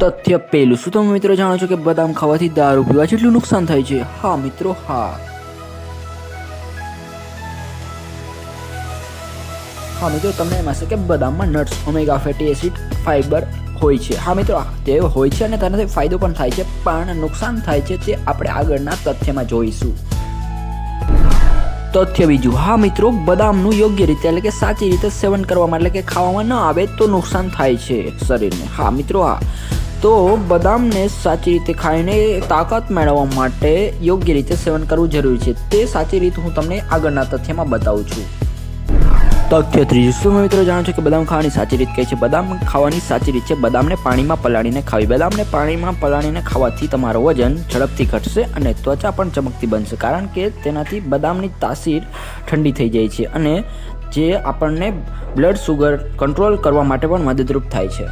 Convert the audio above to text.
તથ્ય પેલું શું તમે મિત્રો જાણો છો કે બદામ ખાવાથી દારૂ પીવા જેટલું નુકસાન થાય છે? હા, મિત્રો, હા. હા, મિત્રો, તમને એમ હશે કે બદામમાં nuts omega fatty acid fibre હોય છે. હા, મિત્રો તે હોય છે અને તેનાથી ફાયદો પણ થાય છે, પણ નુકસાન થાય છે તે આપણે આગળના તથ્યમાં જોઈશું. તથ્ય બીજું. હા, મિત્રો, બદામનું યોગ્ય રીતે એટલે કે સાચી રીતે સેવન કરવામાં એટલે કે ખાવામાં ન આવે તો નુકસાન થાય છે શરીરને. હા, મિત્રો, હા. તો બદામને સાચી રીતે ખાઈને તાકાત મેળવવા માટે યોગ્ય રીતે સેવન કરવું જરૂરી છે. તે સાચી રીત હું તમને આગળના તથ્યમાં બતાવું છું. તથ્ય ત્રીજું, શું મિત્રો જાણો છો કે બદામ ખાવાની સાચી રીત કઈ છે? બદામ ખાવાની સાચી રીત છે બદામને પાણીમાં પલાળીને ખાવી. બદામને પાણીમાં પલાળીને ખાવાથી તમારું વજન ઝડપથી ઘટશે અને ત્વચા પણ ચમકતી બનશે, કારણ કે તેનાથી બદામની તાસીર ઠંડી થઈ જાય છે અને જે આપણને બ્લડ સુગર કંટ્રોલ કરવા માટે પણ મદદરૂપ થાય છે.